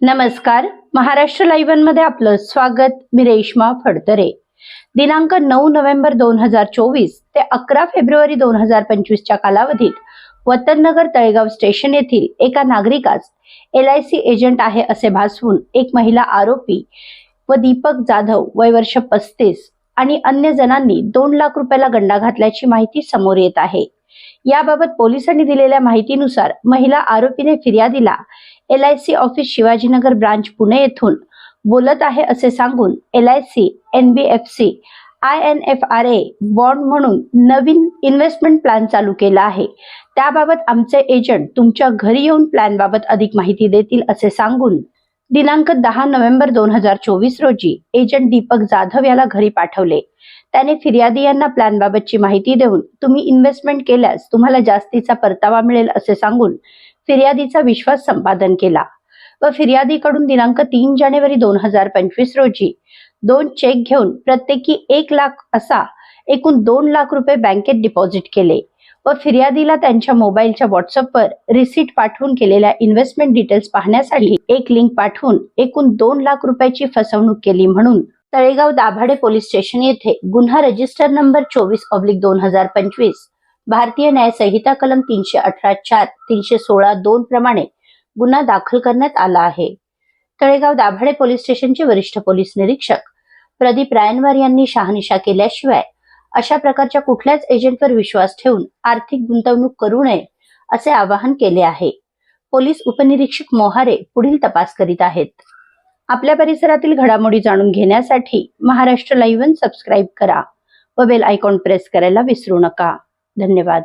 नमस्कार. महाराष्ट्र लाईव्हमध्ये आपलं स्वागत. मी रेश्मा फडतरे. दिनांक नऊ नोव्हेंबर दोन हजार चोवीस ते अकरा फेब्रुवारी दोन हजार पंचवीसच्या कालावधीत वतननगर तळेगाव स्टेशन येथील एका नागरिकास एल आय सी एजंट आहे असे भासवून एक महिला आरोपी व दीपक जाधव वय वर्ष पस्तीस आणि अन्य जणांनी दोन लाख रुपयाला गंडा घातल्याची माहिती समोर येत आहे. याबाबत पोलिसांनी दिलेल्या माहितीनुसार महिला आरोपीने फिर्यादीला L I C office Shivajinagar branch Pune येथून बोलत आहे असे सांगून L I C N B F C I N F R A bond म्हणून नवीन इन्व्हेस्टमेंट प्लॅन चालू केला आहे. त्याबाबत आमचे एजंट तुमच्या घरी येऊन प्लॅन बाबत अधिक माहिती देतील असे सांगून दिनांक दहा नोव्हेंबर दोन हजार चोवीस रोजी एजंट दीपक जाधव याला घरी पाठवले. त्याने फिर्यादी यांना प्लॅन बाबतची माहिती देऊन तुम्ही इन्व्हेस्टमेंट केल्यास तुम्हाला जास्तीचा परतावा मिळेल असे सांगून फिर्यादीचा विश्वास संपादन केला व फिर्यादीकडून दिनांक तीन जानेवारी दोन हजार पंचवीस रोजी दोन चेक घेऊन प्रत्येकी एक लाख असा एकूण दोन लाख रुपये बँकेत डिपॉझिट केले. व फिर्यादीला त्यांच्या मोबाईलच्या व्हॉट्सअपवर रिसीट पाठवून केलेल्या इन्व्हेस्टमेंट डिटेल्स पाहण्यासाठी एक लिंक पाठवून एकूण दोन लाख रुपयाची फसवणूक केली म्हणून तळेगाव दाभाडे पोलीस स्टेशन येथे गुन्हा रजिस्टर नंबर चोवीस ऑब्लिक दोन हजार पंचवीस भारतीय न्याय संहिता कलम तीनशे अठरा चार तीनशे सोळा दोन प्रमाणे गुन्हा दाखल करण्यात आला आहे. तळेगाव दाभाडे पोलीस स्टेशनचे वरिष्ठ पोलीस निरीक्षक प्रदीप रायनवार यांनी शहानिशा केल्याशिवाय अशा प्रकारच्या कुठल्याच एजंटवर विश्वास ठेवून आर्थिक गुंतवणूक करू नये असे आवाहन केले आहे. पोलीस उपनिरीक्षक मोहारे पुढील तपास करीत आहेत. आपल्या परिसरातील घडामोडी जाणून घेण्यासाठी महाराष्ट्र लाईव्ह सबस्क्राईब करा व बेल आयकॉन प्रेस करायला विसरू नका. धन्यवाद.